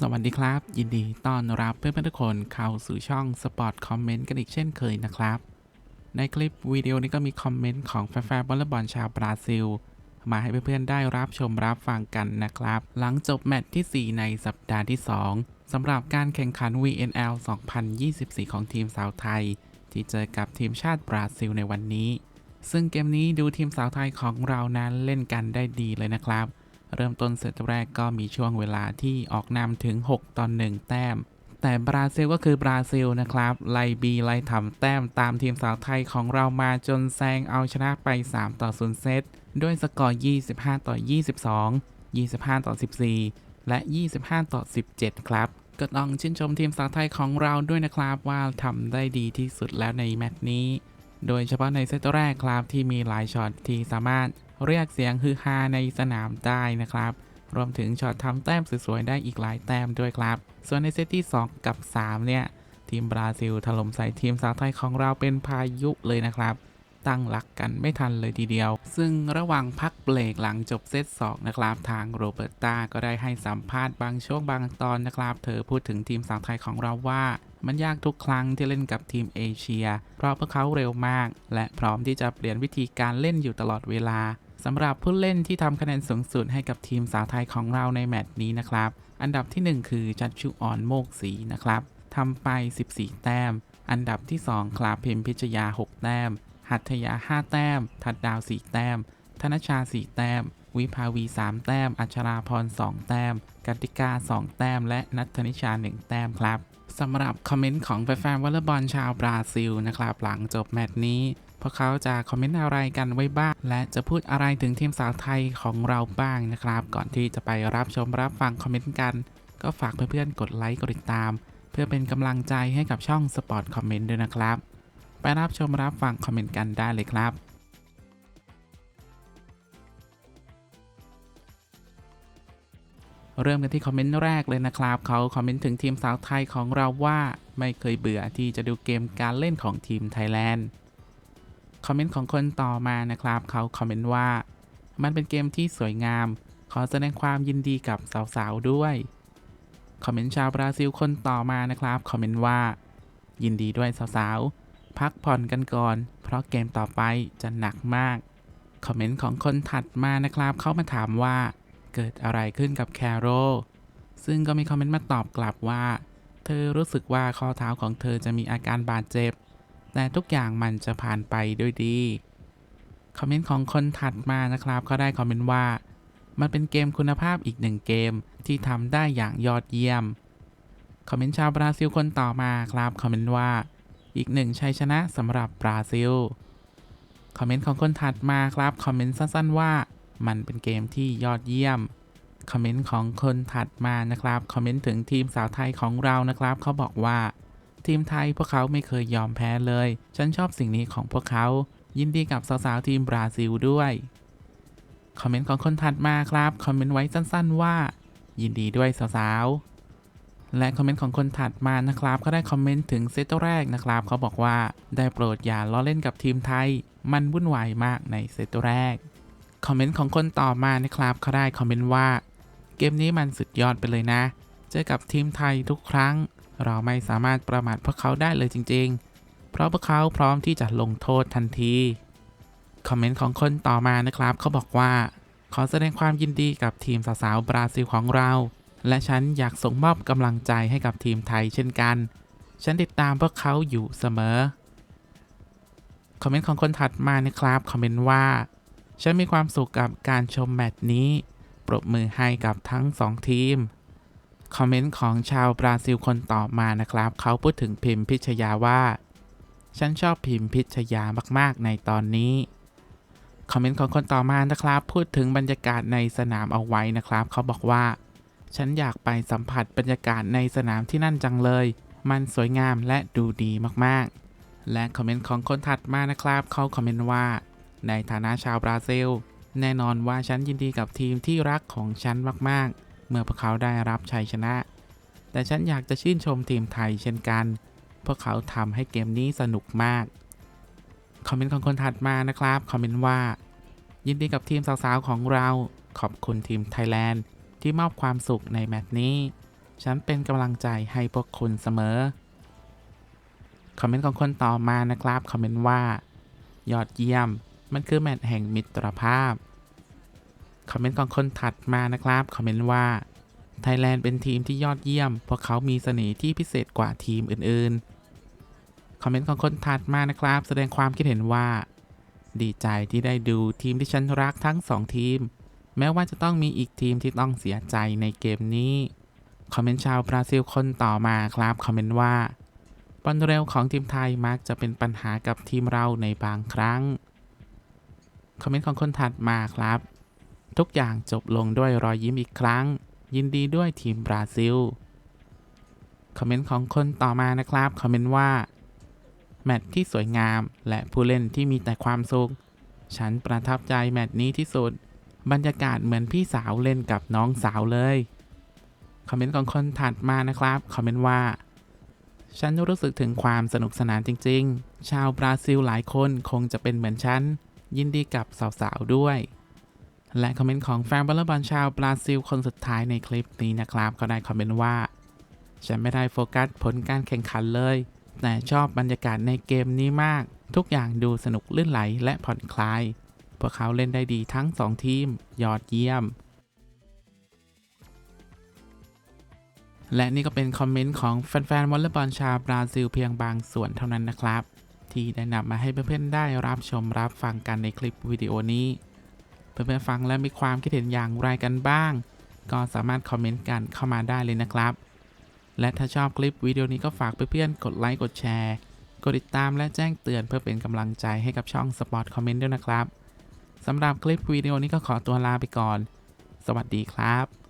สวัสดีครับ ยินดีต้อนรับเพื่อนๆทุกคนเข้าสู่ช่อง Spot Comment กันอีกเช่นเคยนะครับ ในคลิปวิดีโอนี้ก็มีคอมเมนต์ของแฟนๆวอลบอลชาวบราซิล มาให้เพื่อนๆได้รับชมรับฟังกันนะครับ หลังจบแมตช์ที่ 4 ในสัปดาห์ที่ 2สำหรับการแข่งขัน VNL 2024 ของทีมสาวไทย ที่เจอกับทีมชาติบราซิลในวันนี้ ซึ่งเกมนี้ดูทีมสาวไทยของเรานั้นเล่นกันได้ดีเลยนะครับ เริ่มต้นเซตแรกก็มีช่วงเวลาที่ออกนำถึง 6 ต่อ 1 แต้ม แต่บราซิลก็คือบราซิลนะครับ ไล่บีไล่ทำแต้มตามทีมสาวไทยของเรามาจนแซงเอาชนะไป 3 ต่อ 0 เซต ด้วยสกอร์ 25 ต่อ 22 25 ต่อ 14 และ 25 ต่อ 17 ครับ ก็ต้องชื่นชมทีมสาวไทยของเราด้วยนะครับว่าทำได้ดีที่สุดแล้วในแมตช์นี้ โดยเฉพาะในเซตแรกครับที่มีหลายช็อตที่สามารถ เรียกเสียงฮือฮาในสนามได้นะครับ รวมถึงช็อตทำแต้มสวยๆได้อีกหลายแต้มด้วยครับ ส่วนในเซตที่ 2 กับ 3 เนี่ย ทีมบราซิลถล่มใส่ทีมสาวไทยของเราเป็นพายุเลยนะครับ ตั้งหลักกันไม่ทันเลยทีเดียว ซึ่งระหว่างพักเบรกหลังจบเซต2นะครับ ทางโรเบิร์ตาก็ได้ให้สัมภาษณ์บางช่วงบางตอนนะครับ เธอพูดถึงทีมสาวไทยของเราว่ามันยากทุกครั้งที่เล่นกับทีมเอเชีย เพราะพวกเขาเร็วมาก และพร้อมที่จะเปลี่ยนวิธีการเล่นอยู่ตลอดเวลา สำหรับผู้เล่นที่ทำคะแนนสูงสุดให้กับทีมสาวไทยของเราในแมตช์นี้นะครับ อันดับทีหนึ่1 คือจัดชุออนโมกศีนะครับทำไป 14 แต้ม อันดับที่ 2 คลาพิมพิชยา 6 แต้ม หัตยา 5 แต้ม ทัดดาว 4 แต้ม ธนชา 4 แต้ม วิภาวี 3 แต้ม อัชราพร 2 แต้มกติกา 2 แต้ม และนัทธนิชา 1 แต้มครับสำหรับคอมเมนต์ของแฟนๆวอลเลย์บอลชาวบราซิลนะครับ หลังจบแมตช์นี้ พวกเขาจะคอมเมนต์อะไรกันไว้บ้าง และจะพูดอะไรถึงทีมสาวไทยของเราบ้างนะครับ ก่อนที่จะไปรับชมรับฟังคอมเมนต์กัน ก็ฝากเพื่อนๆกดไลค์กดติดตาม เพื่อเป็นกำลังใจให้กับช่องสปอร์ตคอมเมนต์ด้วยนะครับ ไปรับชมรับฟังคอมเมนต์กันได้เลยครับเริ่มกันที่คอมเมนต์แรกเลยนะครับเขาคอมเมนต์ถึงทีมสาวไทยของเราว่า ไม่เคยเบื่อที่จะดูเกมการเล่นของทีมไทยแลนด์ คอมเมนต์ของคนต่อมานะครับ เขาคอมเมนต์ว่า มันเป็นเกมที่สวยงาม ขอแสดงความยินดีกับสาวๆด้วย คอมเมนต์ชาวบราซิลคนต่อมานะครับ คอมเมนต์ว่า ยินดีด้วยสาวๆ พักผ่อนกันก่อน เพราะเกมต่อไปจะหนักมาก คอมเมนต์ของคนถัดมานะครับ เขามาถามว่า เกิดอะไรขึ้นกับแคโรซึ่งก็มีคอมเมนต์มาตอบกลับว่า เธอรู้สึกว่าข้อเท้าของเธอจะมีอาการบาดเจ็บ แต่ทุกอย่างมันจะผ่านไปด้วยดี คอมเมนต์ของคนถัดมานะครับเขาได้คอมเมนต์ว่า มันเป็นเกมคุณภาพอีกหนึ่งเกมที่ทำได้อย่างยอดเยี่ยม คอมเมนต์ชาวบราซิลคนต่อมาครับคอมเมนต์ว่า อีกหนึ่งชัยชนะสำหรับบราซิล คอมเมนต์ของคนถัดมาครับคอมเมนต์สั้นๆว่า มันเป็นเกมที่ยอดเยี่ยม คอมเมนต์ของคนถัดมานะครับ คอมเมนต์ถึงทีมสาวไทยของเรานะครับเขาบอกว่า ทีมไทยพวกเขาไม่เคยยอมแพ้เลย ฉันชอบสิ่งนี้ของพวกเขา ยินดีกับสาวๆทีมบราซิลด้วย คอมเมนต์ของคนถัดมาครับ คอมเมนต์ไว้สั้นๆว่า ยินดีด้วยสาวๆ และคอมเมนต์ของคนถัดมานะครับก็ได้คอมเมนต์ถึงเซตแรกนะครับ เขาบอกว่าได้โปรดอย่าล้อเล่นกับทีมไทย มันวุ่นวายมากในเซตแรก คอมเมนต์ของคนต่อมานะครับเขาได้คอมเมนต์ว่า เกมนี้มันสุดยอดไปเลยนะ เจอกับทีมไทยทุกครั้ง เราไม่สามารถประมาทพวกเขาได้เลยจริง ๆ เพราะพวกเขาพร้อมที่จะลงโทษทันที คอมเมนต์ของคนต่อมานะครับ เขาบอกว่า ขอแสดงความยินดีกับทีมสาวๆบราซิลของเรา และฉันอยากส่งมอบกำลังใจให้กับทีมไทยเช่นกัน ฉันติดตามพวกเขาอยู่เสมอ คอมเมนต์ของคนถัดมานะครับ คอมเมนต์ว่า ฉันมีความสุขกับการชมแมตช์นี้ ปรบมือให้กับทั้งสองทีม คอมเมนต์ของชาวบราซิลคนต่อมานะครับ เขาพูดถึงพิมพ์พิชยาว่า ฉันชอบพิมพ์พิชยามากๆในตอนนี้ คอมเมนต์ของคนต่อมานะครับ พูดถึงบรรยากาศในสนามเอาไว้นะครับ เขาบอกว่า ฉันอยากไปสัมผัสบรรยากาศในสนามที่นั่นจังเลย มันสวยงามและดูดีมากๆ และคอมเมนต์ของคนถัดมานะครับ เขาคอมเมนต์ว่า ในฐานะชาวบราซิล แน่นอนว่าฉันยินดีกับทีมที่รักของฉันมากๆ เมื่อพวกเขาได้รับชัยชนะ แต่ฉันอยากจะชื่นชมทีมไทยเช่นกัน พวกเขาทำให้เกมนี้สนุกมาก คอมเมนต์ของคนถัดมานะครับ คอมเมนต์ว่า ยินดีกับทีมสาวๆของเรา ขอบคุณทีมไทยแลนด์ที่มอบความสุขในแมตช์นี้ ฉันเป็นกำลังใจให้พวกคุณเสมอ คอมเมนต์ของคนต่อมานะครับ คอมเมนต์ว่า ยอดเยี่ยม มันคือแมตช์แห่งมิตรภาพ คอมเมนต์ของคนถัดมานะครับ คอมเมนต์ว่าไทยแลนด์เป็นทีมที่ยอดเยี่ยม เพราะเขามีเสน่ห์ที่พิเศษกว่าทีมอื่นๆ คอมเมนต์ของคนถัดมานะครับ แสดงความคิดเห็นว่า ดีใจที่ได้ดูทีมที่ฉันรักทั้งสองทีม แม้ว่าจะต้องมีอีกทีมที่ต้องเสียใจในเกมนี้ คอมเมนต์ชาวบราซิลคนต่อมาครับ คอมเมนต์ว่าบอลเร็วของทีมไทยมักจะเป็นปัญหากับทีมเราในบางครั้ง คอมเมนต์ของคนถัดมาครับ ทุกอย่างจบลงด้วยรอยยิ้มอีกครั้ง ยินดีด้วยทีมบราซิล คอมเมนต์ของคนต่อมานะครับ คอมเมนต์ว่า แมตช์ที่สวยงามและผู้เล่นที่มีแต่ความสุข ฉันประทับใจแมตช์นี้ที่สุด บรรยากาศเหมือนพี่สาวเล่นกับน้องสาวเลย คอมเมนต์ของคนถัดมานะครับ คอมเมนต์ว่า ฉันรู้สึกถึงความสนุกสนานจริง ๆ ชาวบราซิลหลายคนคงจะเป็นเหมือนฉัน ยินดีกับสาวๆด้วย และคอมเมนต์ของแฟนบอลบอลชาวบราซิลคนสุดท้ายในคลิปนี้นะครับก็ได้คอมเมนต์ว่า ฉันไม่ได้โฟกัสผลการแข่งขันเลย แต่ชอบบรรยากาศในเกมนี้มาก ทุกอย่างดูสนุกลื่นไหลและผ่อนคลาย พวกเขาเล่นได้ดีทั้ง 2 ทีม ยอดเยี่ยม และนี่ก็เป็นคอมเมนต์ของแฟนๆวอลเลย์บอลชาวบราซิลเพียงบางส่วนเท่านั้นนะครับ ที่ได้นำมาให้เพื่อนๆได้รับชมรับฟังกันในคลิปวิดีโอนี้ เพื่อนๆฟังและมีความคิดเห็นอย่างไรกันบ้าง ก็สามารถคอมเมนต์กันเข้ามาได้เลยนะครับ และถ้าชอบคลิปวิดีโอนี้ก็ฝากเพื่อนๆกดไลค์กดแชร์ กดติดตามและแจ้งเตือนเพื่อเป็นกำลังใจให้กับช่อง Spot Comment ด้วยนะครับสำหรับคลิปวิดีโอนี้ก็ขอตัวลาไปก่อน สวัสดีครับ